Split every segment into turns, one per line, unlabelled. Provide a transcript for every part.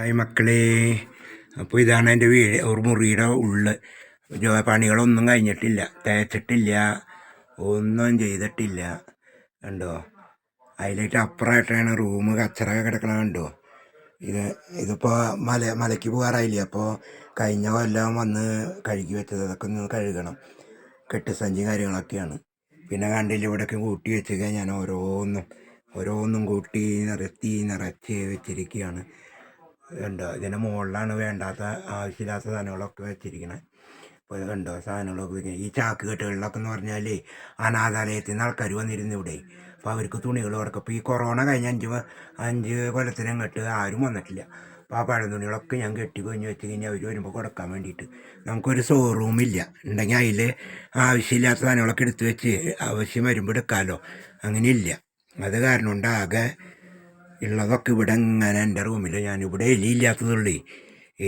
Hi മക്കളെ. അപ്പോൾ ഇതാണ് എന്റെ വീട് ഒരു മുറിയുടെ ഉള്ള്. പണികളൊന്നും കഴിഞ്ഞിട്ടില്ല. തേച്ചിട്ടില്ല. ഒന്നും ചെയ്തിട്ടില്ല. കണ്ടോ? അതിലേക്ക് അപ്പുറമായിട്ടാണ് റൂം കച്ചറൊക്കെ കിടക്കണ കണ്ടോ? ഇത് ഇതിപ്പോൾ മല മലയ്ക്ക് പോകാറായില്ല? അപ്പോൾ കഴിഞ്ഞ കൊല്ലം വന്ന് കഴുകി വെച്ചത്. അതൊക്കെ ഒന്ന് കഴുകണം. കെട്ടിസഞ്ചിയും കാര്യങ്ങളൊക്കെയാണ്. പിന്നെ കണ്ടില്ല ഇവിടെയൊക്കെ കൂട്ടി വെച്ചൊക്കെ ഞാൻ ഓരോന്നും. ഓരോന്നും കൂട്ടി നിറത്തി നിറച്ച് വെച്ചിരിക്കുകയാണ്. കണ്ടോ? ഇതിന്റെ മുകളിലാണ് വേണ്ടാത്ത ആവശ്യമില്ലാത്ത സാധനങ്ങളൊക്കെ വെച്ചിരിക്കണത് അപ്പോൾ കണ്ടോ? സാധനങ്ങളൊക്കെ വെക്കുന്നത് ഈ ചാക്ക് കെട്ടുകളിലൊക്കെ എന്ന് പറഞ്ഞാൽ അനാഥാലയത്തിൽ നിന്ന് ആൾക്കാർ വന്നിരുന്നു ഇവിടെ. അപ്പോൾ അവർക്ക് തുണികൾ കൊടുക്കും. ഇപ്പോൾ ഈ കൊറോണ കഴിഞ്ഞ അഞ്ച് അഞ്ച് കൊല്ലത്തിനും കെട്ട് ആരും വന്നിട്ടില്ല. അപ്പോൾ ആ പഴം തുണികളൊക്കെ ഞാൻ കെട്ടി കൊഞ്ഞ് വെച്ച് കഴിഞ്ഞാൽ അവർ വരുമ്പോൾ കൊടുക്കാൻ വേണ്ടിയിട്ട്. നമുക്കൊരു ഷോറൂമില്ല ഉണ്ടെങ്കിൽ അതിൽ ആവശ്യമില്ലാത്ത സാധനങ്ങളൊക്കെ എടുത്ത് വെച്ച് ആവശ്യം വരുമ്പോൾ എടുക്കാമല്ലോ അങ്ങനെയില്ല അത് കാരണം കൊണ്ട് ആകെ ഉള്ളതൊക്കെ ഇവിടെ ഇങ്ങനെ എന്റെ റൂമിൽ ഞാൻ ഇവിടെ എലി ഇല്ലാത്തതുള്ളേ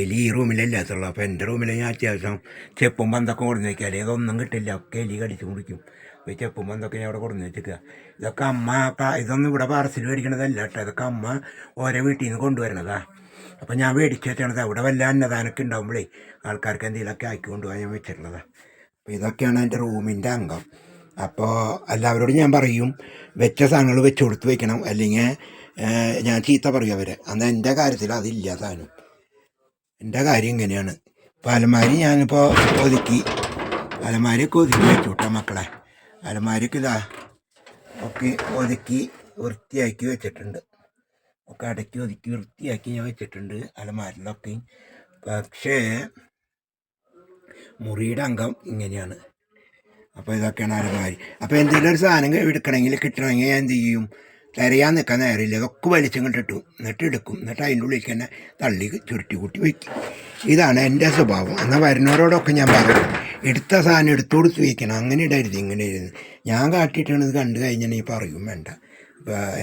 എലി ഈ റൂമിലില്ലാത്തുള്ളൂ അപ്പോൾ എന്റെ റൂമിൽ ഞാൻ അത്യാവശ്യം ചെപ്പും പന്തൊക്കെ കൊടുന്ന് വയ്ക്കാല്ലേ ഇതൊന്നും കിട്ടില്ല. ഒക്കെ എലി കടിച്ചു കുടിക്കും അപ്പോൾ ചെപ്പും പന്തൊക്കെ ഞാൻ അവിടെ കൊടുന്ന് വെച്ചേക്കുക ഇതൊക്കെ അമ്മ ഇതൊന്നും ഇവിടെ പാർസൽ മേടിക്കണതല്ല കേട്ടോ. ഇതൊക്കെ അമ്മ ഓരോ വീട്ടിൽ നിന്ന് കൊണ്ടുവരണതാ. അപ്പോൾ ഞാൻ മേടിച്ച് വെച്ചണത് അവിടെ വല്ല അന്നദാനൊക്കെ ഉണ്ടാകുമ്പോഴേ ആൾക്കാർക്ക് എന്തെങ്കിലുമൊക്കെ ആക്കി കൊണ്ടുപോകാൻ ഞാൻ വെച്ചിട്ടുള്ളതാണ് അപ്പോൾ ഇതൊക്കെയാണ് എന്റെ റൂമിന്റെ അംഗം. അപ്പോൾ എല്ലാവരോടും ഞാൻ പറയും വെച്ച സാധനങ്ങൾ വെച്ച് കൊടുത്ത് വയ്ക്കണം അല്ലെങ്കിൽ ഞാൻ ചീത്ത പറയും അവരെ. അന്ന് എന്റെ കാര്യത്തിൽ അതില്ല സാധനം എന്റെ കാര്യം ഇങ്ങനെയാണ്. ഇപ്പോൾ അലമാരി ഞാനിപ്പോൾ ഒതുക്കി. അലമാരിയൊക്കെ ഒതുക്കി വെച്ചു കേട്ടോ മക്കളെ. അലമാരിക്ക് ഇതാ ഒക്കെ ഒതുക്കി വൃത്തിയാക്കി വെച്ചിട്ടുണ്ട്. ഒക്കെ അടക്കി ഒതുക്കി വൃത്തിയാക്കി ഞാൻ വെച്ചിട്ടുണ്ട് അലമാരിലൊക്കെ. പക്ഷേ മുറിയുടെ അംഗം ഇങ്ങനെയാണ്. അപ്പോൾ ഇതൊക്കെയാണ് അലമാരി. അപ്പോൾ എന്തെങ്കിലും ഒരു സാധനം എടുക്കണമെങ്കിൽ കിട്ടണമെങ്കിൽ ഞാൻ എന്ത് ചെയ്യും? തിരയാൻ നിൽക്കാൻ നേരമില്ല ഇതൊക്കെ വലിച്ചും കണ്ടിട്ടു എന്നിട്ട് എടുക്കും. എന്നിട്ട് അതിന്റെ ഉള്ളിൽ തന്നെ തള്ളി ചുരുട്ടി കൂട്ടി വയ്ക്കും. ഇതാണ് എന്റെ സ്വഭാവം. എന്നാൽ വരുന്നവരോടൊക്കെ ഞാൻ പറയും എടുത്ത സാധനം എടുത്തു കൊടുത്ത് വയ്ക്കണം. അങ്ങനെ ഇടരുത് ഇങ്ങനെ ഇരുന്ന് ഞാൻ കാട്ടിയിട്ടാണ് ഇത് കണ്ടു കഴിഞ്ഞാൽ ഈ പറയും വേണ്ട.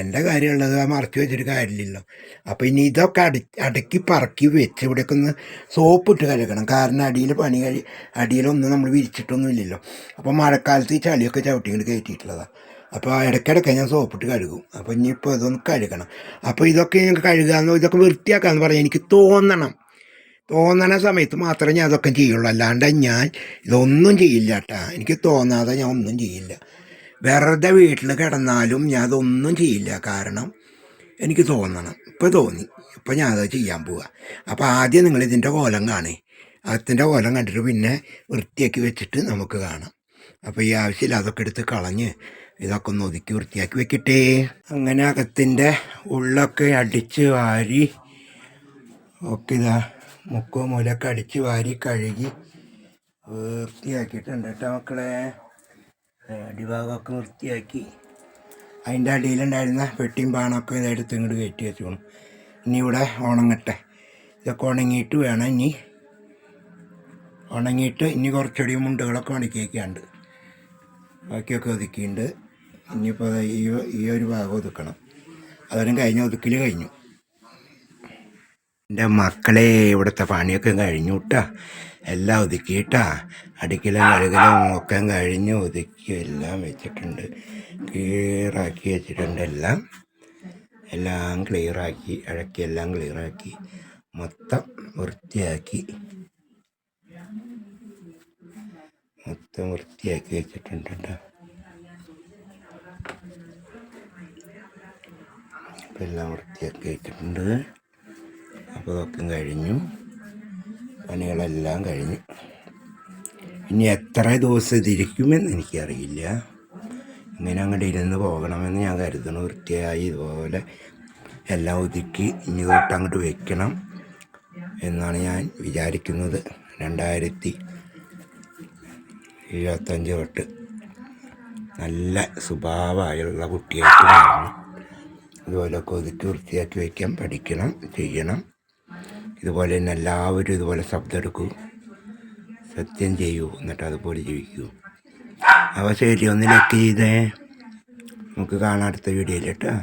എന്റെ കാര്യമുള്ളത് മറച്ചു വെച്ചിട്ട് കാര്യമില്ലല്ലോ. അപ്പോൾ ഇനി ഇതൊക്കെ അടി അടക്കി പറക്കി വെച്ച് ഇവിടെയൊക്കെ ഒന്ന് സോപ്പ് ഇട്ട് കഴുകണം. കാരണം അടിയിൽ പണി കഴി അടിയിലൊന്നും നമ്മൾ വിരിച്ചിട്ടൊന്നും ഇല്ലല്ലോ. അപ്പോൾ മഴക്കാലത്ത് ഈ ചളിയൊക്കെ ചവിട്ടി ഇങ്ങോട്ട് കയറ്റിയിട്ടുള്ളതാണ് അപ്പോൾ ഇടയ്ക്കിടയ്ക്ക് ഞാൻ സോപ്പിട്ട് കഴുകും. അപ്പോൾ ഇനിയിപ്പോൾ ഇതൊന്ന് കഴുകണം. അപ്പോൾ ഇതൊക്കെ ഞങ്ങൾക്ക് കഴുകാമെന്നോ ഇതൊക്കെ വൃത്തിയാക്കാമെന്ന് പറഞ്ഞാൽ എനിക്ക് തോന്നണം. തോന്നണ സമയത്ത് മാത്രമേ ഞാൻ അതൊക്കെ ചെയ്യുള്ളൂ. അല്ലാണ്ട് ഞാൻ ഇതൊന്നും ചെയ്യില്ല കേട്ടാ എനിക്ക് തോന്നാതെ ഞാൻ ഒന്നും ചെയ്യില്ല. വെറുതെ വീട്ടിൽ കിടന്നാലും ഞാൻ അതൊന്നും ചെയ്യില്ല. കാരണം എനിക്ക് തോന്നണം. ഇപ്പോൾ തോന്നി. ഇപ്പോൾ ഞാൻ അത് ചെയ്യാൻ പോവുക അപ്പോൾ ആദ്യം നിങ്ങൾ ഇതിന്റെ കോലം കാണേ. അതിന്റെ കോലം കണ്ടിട്ട് പിന്നെ വൃത്തിയാക്കി വെച്ചിട്ട് നമുക്ക് കാണാം. അപ്പോൾ ഈ ആവശ്യമില്ല അതൊക്കെ എടുത്ത് കളഞ്ഞ് ഇതൊക്കെ ഒതുക്കി വൃത്തിയാക്കി വെക്കട്ടെ. അങ്ങനെ അകത്തിന്റെ ഉള്ളൊക്കെ അടിച്ച് വാരി ഒക്കെ ഇതാ മുക്കോ മൂലൊക്കെ അടിച്ച് വാരി കഴുകി വൃത്തിയാക്കിയിട്ടുണ്ട് കേട്ടോ മക്കളെ. അടിഭാഗമൊക്കെ വൃത്തിയാക്കി. അതിന്റെ അടിയിലുണ്ടായിരുന്ന പെട്ടിയും പാണൊക്കെ ഇതെടുത്ത് ഇങ്ങോട്ട് കയറ്റി വെച്ചോളും. ഇനി ഇവിടെ ഉണങ്ങട്ടെ. ഇതൊക്കെ ഉണങ്ങിയിട്ട് വേണം ഇനി. ഉണങ്ങിയിട്ട് ഇനി കുറച്ചുകൂടി മുണ്ടുകളൊക്കെ ഉണക്കിയൊക്കെയുണ്ട് ബാക്കിയൊക്കെ ഒതുക്കിയിട്ടുണ്ട്. ഇനിയിപ്പോൾ ഈ ഈ ഒരു ഭാഗം ഒതുക്കണം. അതും കഴിഞ്ഞ ഒതുക്കൽ കഴിഞ്ഞു. എന്റെ മക്കളെ ഇവിടുത്തെ പണിയൊക്കെ കഴിഞ്ഞു കേട്ടാ എല്ലാം ഒതുക്കിയിട്ടാ. അടുക്കലും കഴുകലും ഒക്കെ കഴിഞ്ഞ്. ഒതുക്കി എല്ലാം വെച്ചിട്ടുണ്ട്. ക്ലിയറാക്കി വെച്ചിട്ടുണ്ട് എല്ലാം. എല്ലാം ക്ലിയറാക്കി അഴക്കി എല്ലാം ക്ലിയറാക്കി. മൊത്തം വൃത്തിയാക്കി. മൊത്തം വൃത്തിയാക്കി വെച്ചിട്ടുണ്ട് കേട്ടോ അപ്പം എല്ലാം വൃത്തിയാക്കി വെച്ചിട്ടുണ്ട്. അപ്പോൾ അതൊക്കെ കഴിഞ്ഞു. പണികളെല്ലാം കഴിഞ്ഞു. ഇനി എത്ര ദിവസം ഇതിരിക്കുമെന്ന് എനിക്കറിയില്ല. ഇങ്ങനെ അങ്ങോട്ട് ഇരുന്ന് പോകണമെന്ന് ഞാൻ കരുതണം വൃത്തിയായി ഇതുപോലെ എല്ലാം ഒതുക്കി ഇനി തൊട്ട് അങ്ങോട്ട് വെക്കണം എന്നാണ് ഞാൻ വിചാരിക്കുന്നത്. രണ്ടായിരത്തി ഇരുപത്തഞ്ച് തൊട്ട് നല്ല സ്വഭാവമായുള്ള കുട്ടിയായിട്ട് മാറണം ഇതുപോലൊക്കെ കൊതുക്കി വൃത്തിയാക്കി വയ്ക്കാൻ പഠിക്കണം ചെയ്യണം. ഇതുപോലെ തന്നെ എല്ലാവരും ഇതുപോലെ ശബ്ദം എടുക്കൂ. സത്യം ചെയ്യൂ എന്നിട്ട് അതുപോലെ ജീവിക്കൂ. അപ്പോൾ ശരി ഒന്ന് ലക്ക് ചെയ്തേ. നമുക്ക് കാണാം അടുത്ത വീഡിയോയിൽ കേട്ടോ.